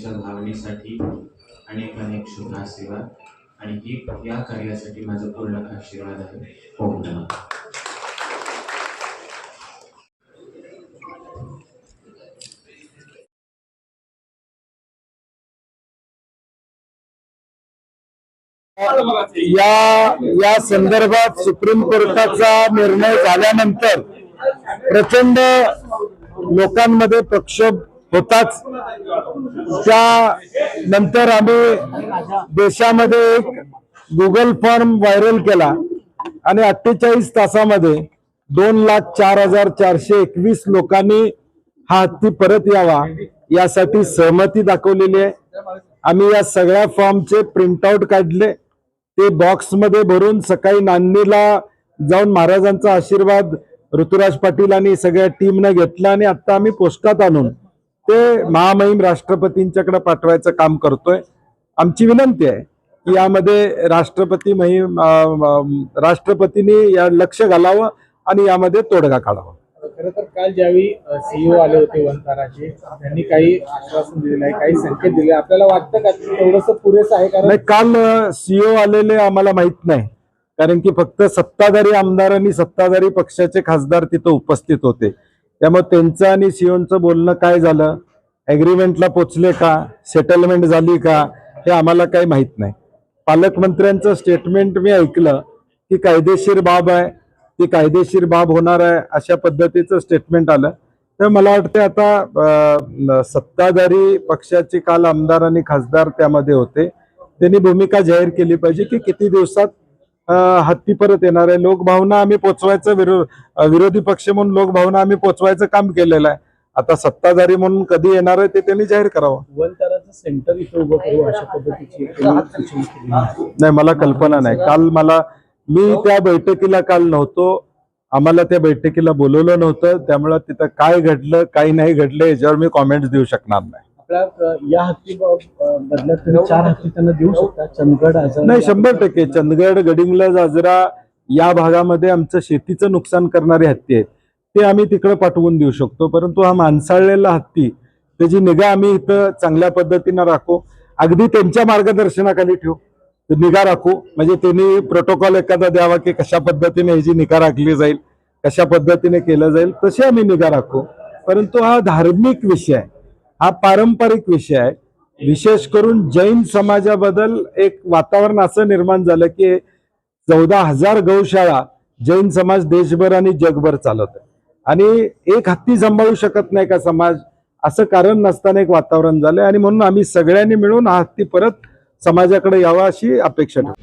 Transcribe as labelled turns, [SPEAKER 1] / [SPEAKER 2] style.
[SPEAKER 1] त्यांच्या भावनेसाठी अनेक अनेक शुभ आशीर्वाद आणि ही या कार्यासाठी माझा पूर्ण आशीर्वाद आहे. ओम नमः.
[SPEAKER 2] या या संदर्भात सुप्रीम कोर्टाचा निर्णय झाल्यानंतर प्रचंड लोकांमध्ये प्रक्षोभ होताच. त्या नंतर आम्ही देशामध्ये एक गुगल फॉर्म व्हायरल केला आणि अठ्ठेचाळीस तासामध्ये दोन लाख चार हजार चारशे एकवीस लोकांनी हा हत्ती परत यावा यासाठी सहमती दाखवलेली आहे. आम्ही या सगळ्या फॉर्मचे प्रिंटआउट काढले. ते बॉक्समध्ये भरून सकाळी नांदणीला जाऊन महाराजांचा आशीर्वाद ऋतुराज पाटील आणि सगळ्या टीमनं घेतला आणि आता आम्ही पोस्टात आणून ते महामहिम राष्ट्रपतींच्याकडे पाठवायचं काम करतोय. आमची विनंती आहे की यामध्ये राष्ट्रपती महिम राष्ट्रपतींनी या लक्ष घालावं आणि यामध्ये तोडगा काढावा.
[SPEAKER 3] खरं तर काल ज्यावेळी सीईओ आले होते वंताराचे त्यांनी काही आश्वासन दिलेलं आहे काही संकेत दिले आपल्याला वाटतं का थोडस पुरेसं आहे? कारण
[SPEAKER 2] नाही काल सीओ आलेले आम्हाला माहीत नाही. कारण की फक्त सत्ताधारी आमदार आणि सत्ताधारी पक्षाचे खासदार तिथं उपस्थित होते. त्यामुळे त्यांचं आणि सीओचं बोलणं काय झालं? ऍग्रीमेंटला पोचले का? सेटलमेंट झाली का? हे आम्हाला काही माहीत नाही. पालकमंत्र्यांचं स्टेटमेंट मी ऐकलं की कायदेशीर बाब आहे. ती कायदेशीर बाब होणार आहे अशा पद्धतीचं स्टेटमेंट आलं. तर मला वाटतं आता सत्ताधारी पक्षाचे काल आमदार आणि खासदार त्यामध्ये होते. त्यांनी भूमिका जाहीर केली पाहिजे की किती दिवसात हत्ती परत येणार आहे. लोकभावना आम्ही पोचवायचं विरो विरोधी पक्ष म्हणून लोकभावना आम्ही पोचवायचं काम केलेलं आहे. आता सत्ताधारी म्हणून कधी येणार आहे ते त्यांनी जाहीर करावं.
[SPEAKER 3] सेंटर.
[SPEAKER 2] नाही मला कल्पना नाही. काल मला मी त्या बैठकीला काल नव्हतो. आम्हाला त्या बैठकीला बोलवलं नव्हतं. त्यामुळे तिथं काय घडलं काही नाही घडलं याच्यावर मी कॉमेंट्स देऊ शकणार नाही.
[SPEAKER 3] आपल्या या हत्ती बदल्यात तुम्ही चार हत्ती त्यांना देऊ शकता. चंदगड आजरा
[SPEAKER 2] नाही शंभर टक्के. चंदगड गडिंगलज आजरा या भागामध्ये आमचं शेतीचं नुकसान करणारे हत्ती आहेत. ते आम्ही तिकडे पाठवून देऊ शकतो. परंतु हा माणसाळलेला हत्ती त्याची निगा आम्ही इथं चांगल्या पद्धतीनं राखू अगदी त्यांच्या मार्गदर्शनाखाली ठेवू निगा राखू. म्हणजे त्यांनी प्रोटोकॉल एखादा द्यावा की कशा पद्धतीने ह्याची निगा राखली जाईल कशा पद्धतीने केलं जाईल तशी आम्ही निगा राखू. परंतु हा धार्मिक विषय आहे. हा पारंपरिक विषय आहे. विशेष करून जैन समाजाबद्दल एक वातावरण असं निर्माण झालं की चौदा हजार गौशाळा जैन समाज देशभर आणि जगभर चालवत आहे. आणि एक हत्ती सांभाळू शकत नाही का समाज? असं कारण नसताना एक वातावरण झालंय. आणि म्हणून आम्ही सगळ्यांनी मिळून हा हत्ती परत समाजाकडे यावा अशी अपेक्षा ठेवतो.